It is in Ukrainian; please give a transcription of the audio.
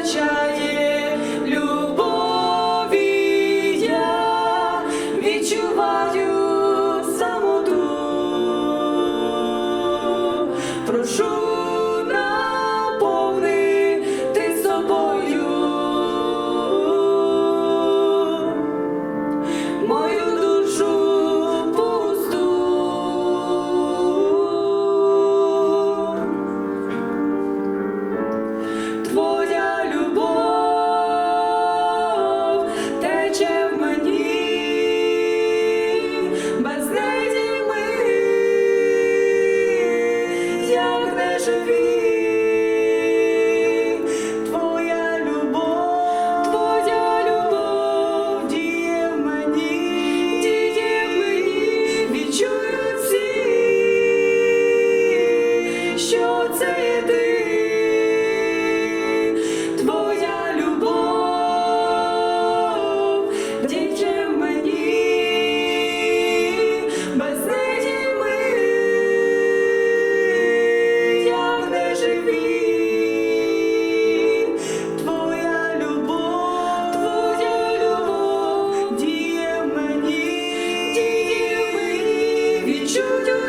вистачає любові, відчуваю самоту, прошу. doesn't you, you.